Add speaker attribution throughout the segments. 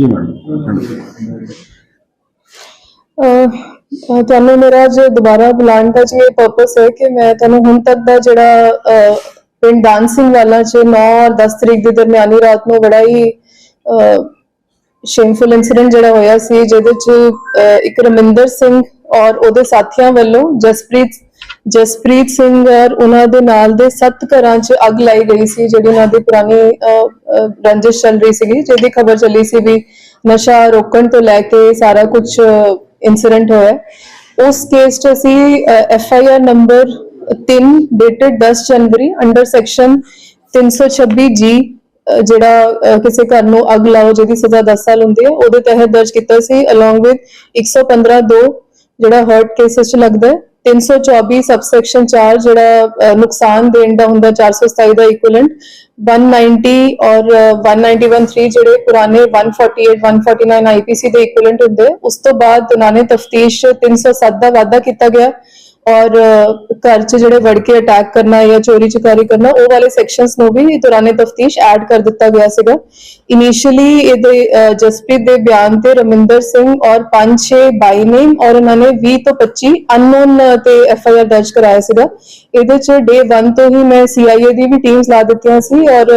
Speaker 1: ਜੀ ਮੈਡਮ
Speaker 2: ਅਹ, ਤੁਹਾਨੂੰ ਮੇਰਾ ਅੱਜ ਦੁਬਾਰਾ ਬੁਲਾਉਣ ਦਾ ਜੀ ਇਹ ਪਰਪਸ ਹੈ ਕਿ ਮੈਂ ਤੁਹਾਨੂੰ ਹੁਣ ਤੱਕ ਦਾ ਜਿਹੜਾ ਅਹ, ਪਿੰਡ ਡਾਂਸਿੰਗ ਵਾਲਾ ਚ 9 ਔਰ 10 ਤਰੀਕ ਦੇ ਦਰਮਿਆਨੀ ਰਾਤ ਨੂੰ ਬੜਾ ਹੀ ਸ਼ੇਮਫੁਲ ਇਨਸੀਡੈਂਟ ਜਿਹੜਾ ਹੋਇਆ ਸੀ ਜਿਹਦੇ ਚ ਅਹ, ਇੱਕ ਰਮਿੰਦਰ ਸਿੰਘ ਔਰ ਉਹਦੇ ਸਾਥੀਆਂ ਵੱਲੋਂ ਜਸਪ੍ਰੀਤ ਜਸਪ੍ਰੀਤ ਸਿੰਘ ਔਰ ਉਹਨਾਂ ਦੇ ਨਾਲ ਦੇ ਸੱਤ ਘਰਾਂ 'ਚ ਅੱਗ ਲਾਈ ਗਈ ਸੀ, ਜਿਹੜੀ ਉਹਨਾਂ ਦੀ ਪੁਰਾਣੀ ਰੰਜਿਸ਼ ਚੱਲ ਰਹੀ ਸੀਗੀ, ਜਿਹਦੀ ਖਬਰ ਚੱਲੀ ਸੀ ਵੀ ਨਸ਼ਾ ਰੋਕਣ ਤੋਂ ਲੈ ਕੇ ਸਾਰਾ ਕੁਝ ਇਨਸੀਡੈਂਟ ਹੋਇਆ ਹੈ। ਉਸ ਕੇਸ 'ਚ ਅਸੀਂ F I R number 3 dated 10 January under section 326 ਜੀ ਜਿਹੜਾ ਕਿਸੇ ਘਰ ਨੂੰ ਅੱਗ ਲਾਓ, ਜਿਹਦੀ ਸਜ਼ਾ 10 ਸਾਲ ਹੁੰਦੀ ਹੈ, ਉਹਦੇ ਤਹਿਤ ਦਰਜ ਕੀਤਾ ਸੀ ਅਲੋਂਗ ਵਿਦ 115 2 ਜਿਹੜਾ ਹਰਟ ਕੇਸਸ ਚ ਲੱਗਦਾ ਹੈ 324 ਸਬਸੈਕਸ਼ਨ 4 ਜਿਹੜਾ ਅਹ, ਨੁਕਸਾਨ ਦੇਣ ਦਾ ਹੁੰਦਾ 427 ਦਾ ਇਕੁਇਵਲੈਂਟ 190 ਔਰ ਅਹ, 191 3 ਜਿਹੜੇ ਪੁਰਾਣੇ 148 149 ਆਈਪੀਸੀ ਦੇ ਇਕੁਇਵਲੈਂਟ ਹੁੰਦੇ ਉਸ ਤੋਂ ਬਾਅਦ ਉਹਨਾਂ ਨੇ ਤਫਤੀਸ਼ 307 ਦਾ ਵਾਅਦਾ ਕੀਤਾ ਗਿਆ। ਔਰ ਘਰ 'ਚ ਜਿਹੜੇ ਵੜ ਕੇ ਅਟੈਕ ਕਰਨਾ ਜਾਂ ਚੋਰੀ ਚੁਕਾਰੀ ਕਰਨਾ ਉਹ ਵਾਲੇ ਸੈਕਸ਼ਨਸ ਨੂੰ ਵੀ ਦੌਰਾਨੇ ਤਫਤੀਸ਼ ਐਡ ਕਰ ਦਿੱਤਾ ਗਿਆ ਸੀਗਾ। ਇਨੀਸ਼ੀਅਲੀ ਇਹਦੇ ਜਸਪ੍ਰੀਤ ਦੇ ਬਿਆਨ ਤੇ ਰਮਿੰਦਰ ਸਿੰਘ ਔਰ 5-6 ਬਾਈ ਨੇਮ ਔਰ ਉਹਨਾਂ ਨੇ 20 ਤੋਂ 25 ਅਨਨੋਨ ਤੇ ਐਫ ਆਈ ਆਰ ਦਰਜ ਕਰਾਇਆ ਸੀਗਾ। ਇਹਦੇ 'ਚ ਡੇ 1 ਤੋਂ ਹੀ ਮੈਂ ਸੀਆਈਏ ਦੀ ਵੀ ਟੀਮਸ ਲਾ ਦਿੱਤੀਆਂ ਸੀ ਔਰ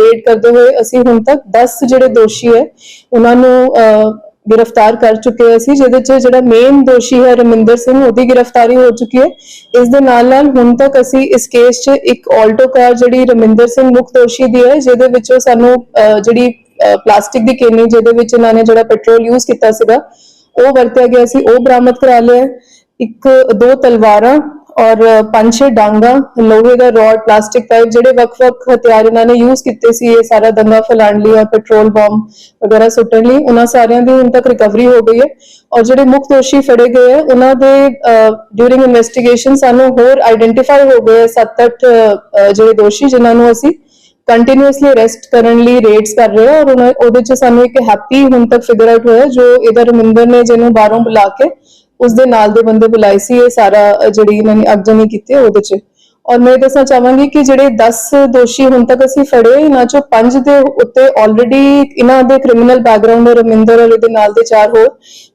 Speaker 2: ਰੇਡ ਕਰਦੇ ਹੋਏ ਅਸੀਂ ਹੁਣ ਤੱਕ 10 ਜਿਹੜੇ ਦੋਸ਼ੀ ਹੈ ਉਹਨਾਂ ਨੂੰ ਅਹ, ਗ੍ਰਿਫਤਾਰ ਕਰ ਚੁੱਕੇ ਹਾਂ ਅਸੀਂ ਜਿਹਦੇ 'ਚ ਜਿਹੜਾ ਮੇਨ ਦੋਸ਼ੀ ਹੈ ਰਮਿੰਦਰ ਸਿੰਘ ਉਹਦੀ ਗ੍ਰਿਫਤਾਰੀ ਹੋ ਚੁੱਕੀ ਹੈ। ਇਸ ਦੇ ਨਾਲ ਨਾਲ ਹੁਣ ਤੱਕ ਅਸੀਂ ਇਸ ਕੇਸ 'ਚ ਇੱਕ ਆਲਟੋ ਕਾਰ ਜਿਹੜੀ ਰਮਿੰਦਰ ਸਿੰਘ ਮੁੱਖ ਦੋਸ਼ੀ ਦੀ ਹੈ ਜਿਹਦੇ ਵਿੱਚੋਂ ਸਾਨੂੰ ਅਹ, ਜਿਹੜੀ ਪਲਾਸਟਿਕ ਦੀ ਕੇਨੀ ਜਿਹਦੇ ਵਿੱਚ ਇਹਨਾਂ ਨੇ ਜਿਹੜਾ ਪੈਟਰੋਲ ਯੂਜ਼ ਕੀਤਾ ਸੀਗਾ ਉਹ ਵਰਤਿਆ ਗਿਆ ਸੀ ਉਹ ਬਰਾਮਦ ਕਰਾ ਲਿਆ ਇੱਕ ਦੋ ਤਲਵਾਰਾਂ ਔਰ ਪੰਜ ਛੇ ਡਾਂਗਾ, ਲੋਹੇ ਦਾ ਰੋਡ, ਪਲਾਸਟਿਕ ਪਾਈਪ ਜਿਹੜੇ ਵੱਖ-ਵੱਖ ਹਥਿਆਰ ਇਹਨਾਂ ਨੇ ਯੂਜ਼ ਕੀਤੇ ਸੀ, ਇਹ ਸਾਰਾ ਦੰਗਾ ਫੈਲਾਉਣ ਲਈ ਔਰ ਪੈਟਰੋਲ ਬੰਬ ਵਗੈਰਾ ਸੁੱਟਣ ਲਈ, ਉਹਨਾਂ ਸਾਰਿਆਂ ਦੀ ਹੁਣ ਤੱਕ ਰਿਕਵਰੀ ਹੋ ਗਈ ਹੈ। ਔਰ ਜਿਹੜੇ ਮੁੱਖ ਦੋਸ਼ੀ ਫੜੇ ਗਏ ਹੈ, ਉਹਨਾਂ ਦੇ ਡਿਊਰਿੰਗ ਇਨਵੈਸਟੀਗੇਸ਼ਨ ਸਾਨੂੰ ਹੋਰ ਆਇਡੈਂਟੀਫਾਈ ਹੋ ਗਏ 7-8 ਜਿਹੜੇ ਦੋਸ਼ੀ ਜਿਨ੍ਹਾਂ ਨੂੰ ਅਸੀਂ ਕੰਟੀਨਿਊਸਲੀ ਅਰੈਸਟ ਕਰਨ ਲਈ ਰੇਡਸ ਕਰ ਰਹੇ ਹਾਂ ਔਰ ਉਹਨਾਂ- ਉਹਦੇ ਚ ਸਾਨੂੰ ਇੱਕ ਹੈਪੀ ਹੁਣ ਤੱਕ ਫਿਗਰ ਆਊਟ ਹੋਇਆ ਜੋ ਇਹਦਾ ਰਮਿੰਦਰ ਨੇ ਜਿਹਨੂੰ ਬਾਹਰੋਂ ਬੁਲਾ ਕੇ ਉਸ ਦੇ ਨਾਲ ਦੇ ਬੰਦੇ ਬੁਲਾਏ ਸੀ, ਇਹ ਸਾਰਾ ਜਿਹੜੀ ਇਹਨਾਂ ਨੇ ਅਗਜਨੀ ਕੀਤੀ ਉਹਦੇ ਚ। ਔਰ ਮੈਂ ਇਹ ਦੱਸਣਾ ਚਾਹਾਂਗੀ ਕਿ ਜਿਹੜੇ 10 ਦੋਸ਼ੀ ਹੁਣ ਤੱਕ ਅਸੀਂ ਫੜੇ ਇਹਨਾਂ ਚੋਂ 5 ਦੇ ਉੱਤੇ ਆਲਰੇਡੀ ਇਹਨਾਂ ਦੇ ਕ੍ਰਿਮੀਨਲ ਬੈਕਗ੍ਰਾਉਂਡ ਹੈ ਰਮਿੰਦਰ ਔਰ ਇਹਦੇ ਨਾਲ ਦੇ ਚਾਰ ਹੋਰ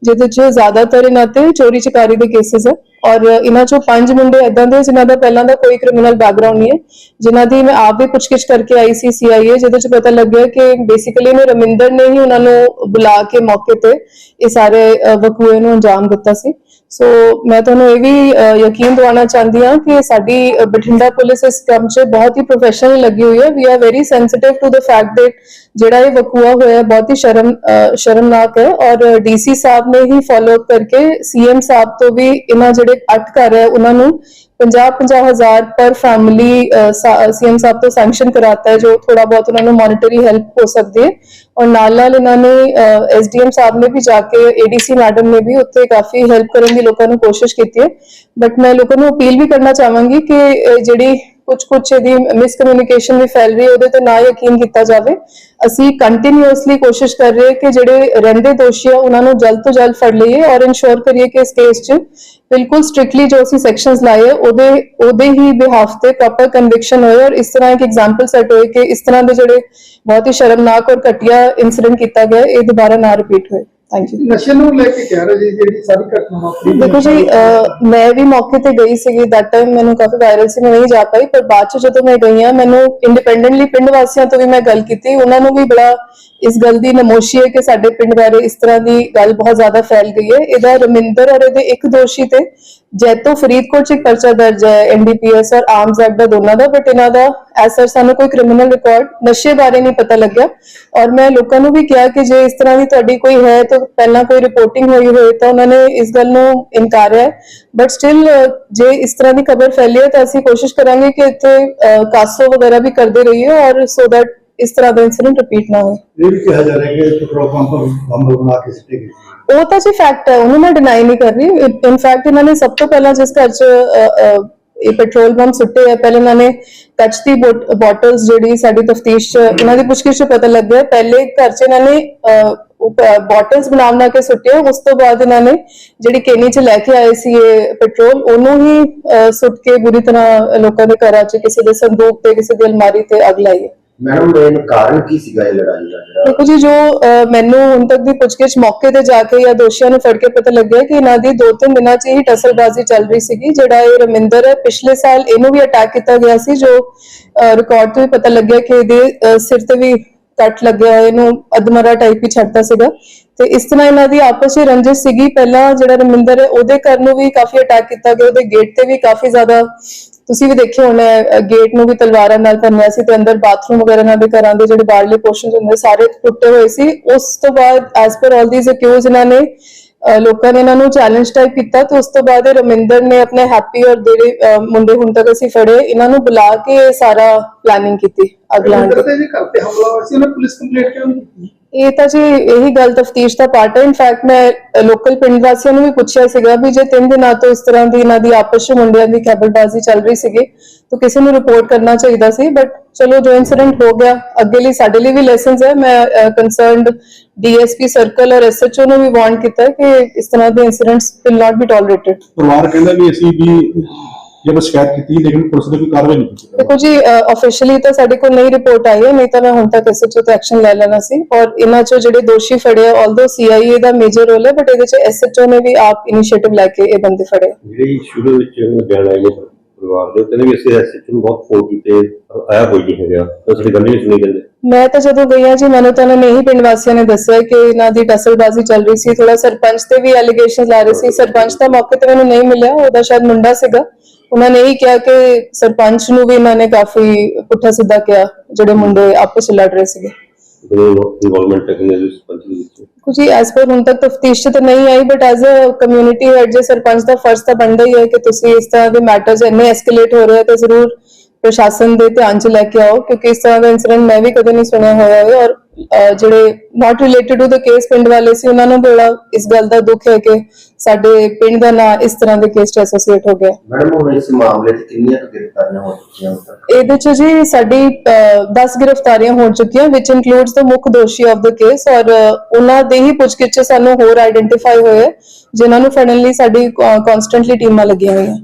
Speaker 2: ਜਿਹਦੇ ਚ ਜ਼ਿਆਦਾਤਰ ਇਹਨਾਂ ਤੇ ਚੋਰੀ ਚਕਾਰੀ ਦੇ ਕੇਸਿਸ ਹੈ। ਔਰ ਇਹਨਾਂ ਚੋਂ ਪੰਜ ਮੁੰਡੇ ਇਦਾਂ ਦੇ ਜਿਨ੍ਹਾਂ ਦਾ ਪਹਿਲਾਂ ਦਾ ਕੋਈ ਕ੍ਰਿਮੀਨਲ ਬੈਕਗ੍ਰਾਉਂਡ ਨਹੀਂ ਹੈ ਜਿਨ੍ਹਾਂ ਦੀ ਮੈਂ ਆਪ ਵੀ ਪੁੱਛਗਿੱਛ ਕਰਕੇ ਆਈ ਸੀ ਸੀਆਈਏ ਜਿਹਦੇ ਚ ਪਤਾ ਲੱਗਿਆ ਕਿ ਬੇਸਿਕਲੀ ਨੇ ਰਮਿੰਦਰ ਨੇ ਹੀ ਉਹਨਾਂ ਨੂੰ ਬੁਲਾ ਕੇ ਮੌਕੇ ਤੇ ਇਹ ਸਾਰੇ ਅ, ਵਕੂਏ ਨੂੰ ਅੰਜਾਮ ਦਿੱਤਾ ਸੀ। ਸੋ ਮੈਂ ਤੁਹਾਨੂੰ ਇਹ ਵੀ ਯਕੀਨ ਦਿਵਾਉਣਾ ਚਾਹੁੰਦੀ ਹਾਂ ਕਿ ਸਾਡੀ ਬਠਿੰਡਾ ਪੁਲਿਸ ਇਸ ਕੰਮ 'ਚ ਬਹੁਤ ਹੀ ਪ੍ਰੋਫੈਸ਼ਨਲ ਲੱਗੀ ਹੋਈ ਹੈ। We are very sensitive to the fact that ਜਿਹੜਾ ਇਹ ਵਕੂਆ ਹੋਇਆ ਬਹੁਤ ਹੀ ਸ਼ਰਮ ਅ, ਸ਼ਰਮਨਾਕ ਹੈ ਔਰ ਡੀਸੀ ਸਾਹਿਬ ਨੇ ਹੀ ਫਾਲੋ ਅਪ ਕਰਕੇ ਸੀਐਮ ਸਾਹਿਬ ਤੋਂ ਵੀ ਇਹਨਾਂ ਜਿਹੜੇ ਅੱਠ ਘਰ ਹੈ ਉਹਨਾਂ ਨੂੰ 50 ਹਜ਼ਾਰ ਪਰ ਫੈਮਿਲੀ ਸੀਐਮ ਸਾਹਿਬ ਤੋਂ ਸੈਂਕਸ਼ਨ ਕਰਾਤਾ ਹੈ, ਜੋ ਥੋੜਾ ਬਹੁਤ ਉਹਨਾਂ ਨੂੰ ਮੋਨਿਟਰੀ ਹੈਲਪ ਹੋ ਸਕਦੀ ਹੈ। ਔਰ ਨਾਲ ਨਾਲ ਇਹਨਾਂ ਨੇ ਐਸਡੀਐਮ ਸਾਹਿਬ ਨੇ ਵੀ ਜਾ ਕੇ ਏਡੀਸੀ ਮੈਡਮ ਨੇ ਵੀ ਉੱਥੇ ਕਾਫੀ ਹੈਲਪ ਕਰਨ ਦੀ ਲੋਕਾਂ ਨੂੰ ਕੋਸ਼ਿਸ਼ ਕੀਤੀ ਹੈ। ਬਟ ਮੈਂ ਲੋਕਾਂ ਨੂੰ ਅਪੀਲ ਵੀ ਕਰਨਾ ਚਾਹਾਂਗੀ ਕਿ ਜਿਹੜੀ ਕੁਝ ਕੁਝ ਇਹਦੀ ਮਿਸਕਮਿਊਨੀਕੇਸ਼ਨ ਵੀ ਫੈਲ ਰਹੀ ਹੈ, ਉਹਦੇ ਤੇ ਨਾ ਯਕੀਨ ਕੀਤਾ ਜਾਵੇ। ਅਸੀਂ ਕੰਟੀਨਿਊਸਲੀ ਕੋਸ਼ਿਸ਼ ਕਰ ਰਹੇ ਕਿ ਜਿਹੜੇ ਰਹਿੰਦੇ ਦੋਸ਼ੀ ਆ, ਉਹਨਾਂ ਨੂੰ ਜਲਦ ਤੋਂ ਜਲਦ ਫੜ ਲਈਏ ਔਰ ਇਨਸ਼ੋਰ ਕਰੀਏ ਕਿ ਇਸ ਕੇਸ 'ਚ ਬਿਲਕੁਲ ਸਟ੍ਰਿਕਟਲੀ ਜੋ ਅਸੀਂ ਸੈਕਸ਼ਨਸ ਲਾਏ ਉਹਦੇ ਉਹਦੇ ਹੀ ਬਿਹਾਫ ਤੇ ਪ੍ਰੋਪਰ ਕਨਵਿਕਸ਼ਨ ਹੋਏ ਔਰ ਇਸ ਤਰ੍ਹਾਂ ਇੱਕ ਐਗਜ਼ਾਮਪਲ ਸੈਟ ਹੋਏ ਕਿ ਇਸ ਤਰ੍ਹਾਂ ਦੇ ਜਿਹੜੇ ਬਹੁਤ ਹੀ ਸ਼ਰਮਨਾਕ ਔਰ ਘਟੀਆ ਇਨਸੀਡੈਂਟ ਕੀਤਾ ਗਿਆ, ਇਹ ਦੁਬਾਰਾ ਨਾ ਰਿਪੀਟ ਹੋਏ। ਥੈਂਕ ਯੂ
Speaker 3: ਨਸ਼ੇ ਨੂੰ ਲੈ ਕੇ ਕਹਿ ਰਹੇ ਜੀ ਜਿਹੜੀ ਸਾਰੀ ਘਟਨਾ ਵਾਪਰੀ
Speaker 2: ਦੇਖੋ ਜੀ ਮੈਂ ਵੀ ਮੌਕੇ ਤੇ ਗਈ ਸੀਗੀ ਦੈਟ ਟਾਈਮ ਮੈਨੂੰ ਕਾਫੀ ਵਾਇਰਲ ਸੀ ਮੈਂ ਨਹੀਂ ਜਾ ਪਾਈ ਪਰ ਬਾਅਦ ਚ ਜਦੋਂ ਮੈਂ ਗਈ ਹਾਂ ਮੈਨੂੰ ਇੰਡੀਪੈਂਡੈਂਟਲੀ ਪਿੰਡ ਵਾਸੀਆਂ ਤੋਂ ਵੀ ਮੈਂ ਗੱਲ ਕੀਤੀ ਉਹਨਾਂ ਨੂੰ ਵੀ ਬੜਾ ਇਸ ਗੱਲ ਦੀ ਨਮੋਸ਼ੀ ਹੈ ਕਿ ਸਾਡੇ ਪਿੰਡ ਬਾਰੇ ਇਸ ਤਰ੍ਹਾਂ ਦੀ ਗੱਲ ਬਹੁਤ ਜ਼ਿਆਦਾ ਫੈਲ ਗਈ ਹੈ। ਇਹਦਾ ਰਮਿੰਦਰ ਔਰ ਇਹਦੇ ਇੱਕ ਦੋਸ਼ੀ ਤੇ ਜੈਤੋ ਫਰੀਦਕੋਟ ਚ ਇੱਕ ਪਰਚਾ ਦਰਜ ਹੈ ਐਨਡੀਪੀਐਸ ਔਰ ਆਰਮਸ ਐਕਟ ਦਾ ਦੋਨਾਂ ਦਾ ਬਟ ਇਹਨਾਂ ਦਾ ਐਸਰ ਸਾਨੂੰ ਕੋਈ ਕ੍ਰਿਮੀਨਲ ਰਿਕਾਰਡ ਨਸ਼ੇ ਬਾਰੇ ਨਹੀਂ ਪਤਾ ਲੱਗਿਆ। ਔਰ ਮੈਂ ਲੋਕਾਂ ਨੂੰ ਵੀ ਕਿਹਾ ਕਿ ਜੇ ਇਸ ਤਰ੍ਹਾਂ ਦੀ ਤੁਹਾਡੀ ਕੋਈ ਹੈ ਤਾਂ ਪਹਿਲਾਂ ਕੋਈ ਰਿਪੋਰਟਿੰਗ ਹੋਈ ਹੋਏ ਤਾਂ ਉਹਨਾਂ ਨੇ ਇਸ ਗੱਲ ਨੂੰ ਇਨਕਾਰਿਆ ਹੈ। ਬਟ ਸਟਿਲ ਜੇ ਇਸ ਤਰ੍ਹਾਂ ਦੀ ਖਬਰ ਫੈਲੀ ਹੈ ਤਾਂ ਅਸੀਂ ਕੋਸ਼ਿਸ਼ ਕਰਾਂਗੇ ਕਿ ਇੱਥੇ ਕਾਸੋ ਵਗੈਰਾ ਵੀ ਕਰਦੇ ਰਹੀਏ ਔਰ ਸੋ ਦੈਟ ਇਸ ਤਰ੍ਹਾਂ ਦਾ ਇਨਸੀਡੈਂਟ ਰਿਪੀਟ ਨਾ ਹੋਵੇ
Speaker 4: ਇਹ ਵੀ ਕਿਹਾ ਜਾ ਰਿਹਾ ਕਿ ਪੈਟਰੋਲ ਪੰਪ ਬੰਬ ਬਣਾ ਕੇ ਸਿੱਟੇ ਗਏ
Speaker 2: ਉਹ ਤਾਂ ਜੀ ਫੈਕਟ ਹੈ ਉਹਨੂੰ ਮੈਂ ਡਿਨਾਈ ਨਹੀਂ ਕਰ ਰਹੀ। ਇਨਫੈਕਟ ਇਹਨਾਂ ਨੇ ਸਭ ਤੋਂ ਪਹਿਲਾਂ ਜਿਸ ਘਰ 'ਚ ਇਹ ਪੈਟਰੋਲ ਪੰਪ ਸੁੱਟੇ ਆ ਪਹਿਲੇ ਇਹਨਾਂ ਨੇ ਕੱਚ ਦੀ ਬੋਟਲਸ ਜਿਹੜੀ ਸਾਡੀ ਤਫਤੀਸ਼ 'ਚ ਇਹਨਾਂ ਦੀ ਪੁੱਛਗਿੱਛ 'ਚ ਪਤਾ ਲੱਗਿਆ। ਪਹਿਲੇ ਘਰ 'ਚ ਇਹਨਾਂ ਨੇ ਬੋਟਲਸ ਬਣਾ ਬਣਾ ਕੇ ਸੁੱਟਿਆ ਉਸ ਤੋਂ ਬਾਅਦ ਇਹਨਾਂ ਨੇ ਜਿਹੜੀ ਕੇਨੀ 'ਚ ਲੈ ਕੇ ਆਏ ਸੀ ਇਹ ਪੈਟਰੋਲ ਉਹਨੂੰ ਹੀ ਸੁੱਟ ਕੇ ਬੁਰੀ ਤਰ੍ਹਾਂ ਲੋਕਾਂ ਦੇ ਘਰਾਂ 'ਚ ਕਿਸੇ ਦੇ ਸੰਦੂਕ ਤੇ ਕਿਸੇ ਦੀ ਅਲਮਾਰੀ ਤੇ ਅੱਗ ਲਾਈ ਹੈ।
Speaker 1: ਮੈਡਮ ਮੇਨ ਕਾਰਨ ਕੀ ਸੀਗਾ ਇਹ ਲੜਾਈ ਦਾ ਜਿਹੜਾ?
Speaker 2: ਦੇਖੋ ਜੀ ਜੋ ਅਹ, ਮੈਨੂੰ ਹੁਣ ਤੱਕ ਦੀ ਪੁੱਛਗਿੱਛ ਮੌਕੇ ਤੇ ਜਾ ਕੇ ਜਾਂ ਦੋਸ਼ੀਆਂ ਨੂੰ ਫੜ ਕੇ ਪਤਾ ਲੱਗਿਆ ਕਿ ਇਹਨਾਂ ਦੀ ਦੋ ਤਿੰਨ ਦਿਨਾਂ 'ਚ ਹੀ ਟਸਲਬਾਜ਼ੀ ਚੱਲ ਰਹੀ ਸੀਗੀ ਜਿਹੜਾ ਇਹ ਰਮਿੰਦਰ ਹੈ ਪਿਛਲੇ ਸਾਲ ਇਹਨੂੰ ਵੀ ਅਟੈਕ ਕੀਤਾ ਗਿਆ ਸੀ ਜੋ ਰਿਕਾਰਡ ਤੋਂ ਵੀ ਪਤਾ ਲੱਗਿਆ ਕਿ ਇਹਦੇ ਅਹ, ਸਿਰ ਤੇ ਵੀ ਕੱਟ ਲੱਗਿਆ ਹੋਇਆ ਇਹਨੂੰ ਅਧਮਰਾ ਟਾਈਪ ਹੀ ਛੱਡਦਾ ਸੀਗਾ। ਤੇ ਇਸ ਤਰ੍ਹਾਂ ਇਹਨਾਂ ਦੀ ਆਪਸ ਵਿੱਚ ਰੰਜਿਸ਼ ਸੀਗੀ। ਪਹਿਲਾਂ ਜਿਹੜਾ ਰਮਿੰਦਰ ਹੈ ਉਹਦੇ ਘਰ ਨੂੰ ਵੀ ਕਾਫੀ ਅਟੈਕ ਕੀਤਾ ਗਿਆ। ਉਹਦੇ ਗੇਟ ਤੇ ਵੀ ਕਾਫੀ ਜ਼ਿਆਦਾ ਤੁਸੀਂ ਵੀ ਦੇਖਿਆ ਹੋਣਾ ਗੇਟ ਨੂੰ ਵੀ ਤਲਵਾਰਾਂ ਨਾਲ ਭੰਨਿਆ ਸੀ ਤੇ ਅੰਦਰ ਬਾਥਰੂਮ ਵਗੈਰਾ ਨਾਲ ਦੇ ਘਰਾਂ ਦੇ ਜਿਹੜੇ ਬਾਹਰਲੇ ਪੋਰਸ਼ਨਸ ਹੁੰਦੇ ਸਾਰੇ ਟੁੱਟੇ ਹੋਏ ਸੀ। ਉਸ ਤੋਂ ਬਾਅਦ as per all these accused ਇਹਨਾਂ ਨੇ ਲੋਕਾਂ ਨੇ ਇਹਨਾਂ ਨੂੰ ਚੈਲੰਜ ਟਾਈਪ ਕੀਤਾ ਤੇ ਉਸ ਤੋਂ ਬਾਅਦ ਇਹ ਰਮਿੰਦਰ ਨੇ ਆਪਣੇ ਹੈਪੀ ਔਰ ਜਿਹੜੇ ਮੁੰਡੇ ਹੁਣ ਤੱਕ ਅਸੀਂ ਫੜੇ ਇਹਨਾਂ ਨੂੰ ਬੁਲਾ ਕੇ ਸਾਰਾ ਪਲੈਨਿੰਗ ਕੀਤੀ ਅਗਲਾ
Speaker 3: ਅੰਦਰ ਤੇ ਜੀ ਘਰ ਤੇ ਹਮਲਾ ਹੋਇਆ ਸੀ ਉਹਨੇ ਪੁਲਿਸ ਕੰਪਲੇਂਟ ਕਿਉਂ
Speaker 2: ਇਹ ਤਾਂ ਜੀ ਇਹੀ ਗੱਲ ਤਫਤੀਸ਼ ਦਾ ਪਾਰਟ ਹੈ। ਇਨਫੈਕਟ ਮੈਂ ਲੋਕਲ ਪਿੰਡ ਵਾਸੀਆਂ ਨੂੰ ਵੀ ਪੁੱਛਿਆ ਸੀਗਾ ਵੀ ਜੇ ਤਿੰਨ ਦਿਨਾਂ ਤੋਂ ਇਸ ਤਰ੍ਹਾਂ ਦੀ ਇਹਨਾਂ ਦੀ ਆਪਸ ਵਿੱਚ ਮੁੰਡਿਆਂ ਦੀ ਖੈਬਲਬਾਜ਼ੀ ਚੱਲ ਰਹੀ ਸੀਗੀ, ਤਾਂ ਕਿਸੇ ਨੂੰ ਰਿਪੋਰਟ ਕਰਨਾ ਚਾਹੀਦਾ ਸੀ। ਬਟ ਚਲੋ, ਜੋ ਇਨਸੀਡੈਂਟ ਹੋ ਗਿਆ, ਅੱਗੇ ਲਈ ਸਾਡੇ ਲਈ ਵੀ ਲੈਸਨਸ ਹੈ। ਮੈਂ ਕੰਸਰਨਡ ਡੀਐਸਪੀ ਸਰਕਲ ਔਰ ਐਸਐਚਓ ਨੂੰ ਵੀ ਵਾਰਨ ਕੀਤਾ ਕਿ ਇਸ ਤਰ੍ਹਾਂ ਦੇ incidents will not be tolerated
Speaker 5: ਪਰਿਵਾਰ ਕਹਿੰਦਾ ਵੀ ਅਸੀਂ ਵੀ ਜਦੋਂ ਸ਼ਿਕਾਇਤ ਕੀਤੀ ਲੇਕਿਨ ਪੁਲਿਸ ਨੇ ਕੋਈ ਕਾਰਵਾਈ ਨਹੀਂ ਕੀਤੀ।
Speaker 2: ਦੇਖੋ ਜੀ ਆਫੀਸ਼ੀਅਲੀ ਤਾਂ ਸਾਡੇ ਕੋਲ ਨਹੀਂ ਰਿਪੋਰਟ ਆਈ ਹੈ ਨਹੀਂ ਤਾਂ ਮੈਂ ਹੁਣ ਤੱਕ ਐਸਐਚਓ ਤੇ ਐਕਸ਼ਨ ਲੈ ਲੈਣਾ ਸੀ। ਔਰ ਇਹਨਾਂ ਚੋਂ ਜਿਹੜੇ ਦੋਸ਼ੀ ਫੜੇ ਆਲਦੋ ਸੀਆਈਏ ਦਾ ਮੇਜਰ ਰੋਲ ਹੈ ਬਟ ਇਹਦੇ ਚ ਐਸਐਚਓ ਨੇ ਵੀ ਆਪ ਇਨੀਸ਼ੀਏਟਿਵ ਲੈ ਕੇ ਇਹ ਬੰਦੇ ਫੜੇ।
Speaker 6: ਜਿਹੜੀ ਸ਼ੁਰੂ ਵਿੱਚ ਬਿਆਨ ਆਏ ਨੇ ਪਰਿਵਾਰ ਦੇ ਕਹਿੰਦੇ ਵੀ ਅਸੀਂ ਐਸਐਚ ਨੂੰ ਬਹੁਤ ਫੋਨ ਕੀਤੇ ਪਰ ਆਇਆ ਕੋਈ ਨਹੀਂ ਹੈਗਾ। ਤਾਂ ਸਾਡੀ ਗੱਲ ਨਹੀਂ ਸੁਣੀ ਜਾਂਦੇ
Speaker 2: ਮੈਂ ਤਾਂ ਜਦੋਂ ਗਈ ਹਾਂ ਜੀ ਮੈਨੂੰ ਤਾਂ ਉਹਨਾਂ ਨੇ ਇਹੀ ਪਿੰਡ ਵਾਸੀਆਂ ਨੇ ਦੱਸਿਆ ਕਿ ਇਹਨਾਂ ਦੀ ਟਸਲਬਾਜ਼ੀ ਚੱਲ ਰਹੀ ਸੀ ਥੋੜਾ ਸਰਪੰਚ ਤੇ ਵੀ ਐਲੀਗੇਸ਼ਨਸ ਲਾ ਰਹੇ ਸੀ। ਸਰਪੰਚ ਤਾਂ ਮੌਕੇ ਤੇ ਮੈਨੂੰ ਨਹੀਂ ਮਿਲਿਆ ਉਹਦਾ ਸ਼ਾਇਦ ਮੁੰਡਾ ਸੀਗਾ। ਉਹਨਾਂ ਨੇ ਇਹੀ ਕਿਹਾ ਕਿ ਸਰਪੰਚ ਨੂੰ ਵੀ ਇਹਨਾਂ ਨੇ ਕਾਫੀ ਪੁੱਠਾ ਸਿੱਧਾ ਕਿਹਾ ਜਿਹੜੇ ਮੁੰਡੇ ਆਪਸ ਵਿੱਚ ਲੜ ਰਹੇ ਸੀਗੇ।
Speaker 6: ਇਨਵੋਲਵਮੈਂਟ ਹੈ ਇਸ ਪੰਚ ਦੇ ਵਿੱਚ
Speaker 2: ਕੁਝ ਐਸ ਪਰ ਹੁਣ ਤੱਕ ਤਫਤੀਸ਼ ਤਾਂ ਨਹੀਂ ਆਈ but as a community head ਜੇ ਸਰਪੰਚ ਦਾ ਫਰਜ਼ ਤਾਂ ਬਣਦਾ ਹੀ ਹੈ ਕਿ ਤੁਸੀਂ ਇਸ ਤਰ੍ਹਾਂ ਦੇ ਮੈਟਰਸ ਇੰਨੇ ਐਸਕੇਲੇਟ ਹੋ ਰਹੇ ਆ ਤਾਂ ਜ਼ਰੂਰ ਪ੍ਰਸ਼ਾਸਨ ਦੇ ਧਿਆਨ 'ਚ ਲੈ ਕੇ ਆਓ ਕਿਉਂਕਿ ਇਸ ਤਰ੍ਹਾਂ ਦਾ ਇਨਸੀਡੈਂਟ ਮੈਂ ਵੀ ਕਦੇ ਨਹੀਂ ਸੁਣਿਆ ਹੋਇਆ ਹੈ ਔਰ ਜਿਹੜੇ not related to the case ਪਿੰਡ ਵਾਲੇ ਸੀ ਉਹਨਾਂ ਨੂੰ ਬੜਾ ਇਸ ਗੱਲ ਦਾ ਦੁੱਖ ਹੈ ਕਿ ਸਾਡੇ ਪਿੰਡ ਦਾ ਨਾਂ ਇਸ ਤਰ੍ਹਾਂ ਦੇ ਕੇਸ 'ਚ ਐਸੋਸੀਏਟ ਹੋ ਗਿਆ
Speaker 1: ਮੈਡਮ ਹੁਣ ਇਸ ਮਾਮਲੇ 'ਚ ਕਿੰਨੀਆਂ ਕੁ ਗ੍ਰਿਫਤਾਰੀਆਂ ਹੋ ਚੁੱਕੀਆਂ ਹੁਣ ਤੱਕ
Speaker 2: ਇਹਦੇ ਚ ਜੀ ਸਾਡੀ 10 ਗ੍ਰਿਫਤਾਰੀਆਂ ਹੋ ਚੁੱਕੀਆਂ ਵਿਚ ਇਨਕਲੂਡਸ ਦ ਮੁੱਖ ਦੋਸ਼ੀ ਆਫ ਦ ਕੇਸ ਔਰ ਅਹ, ਉਹਨਾਂ ਦੇ ਹੀ ਪੁੱਛਗਿੱਛ 'ਚ ਸਾਨੂੰ ਹੋਰ ਆਇਡੈਂਟੀਫਾਈ ਹੋਏ ਹੈ, ਜਿਨ੍ਹਾਂ ਨੂੰ ਫੜਨ ਲਈ ਸਾਡੀ ਕਨਸਟੈਂਟਲੀ ਟੀਮਾਂ ਲੱਗੀਆਂ ਹੋਈਆਂ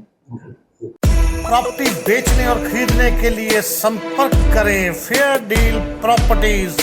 Speaker 7: प्रॉपर्टी बेचने और खरीदने के लिए संपर्क करें फेयर डील प्रॉपर्टीज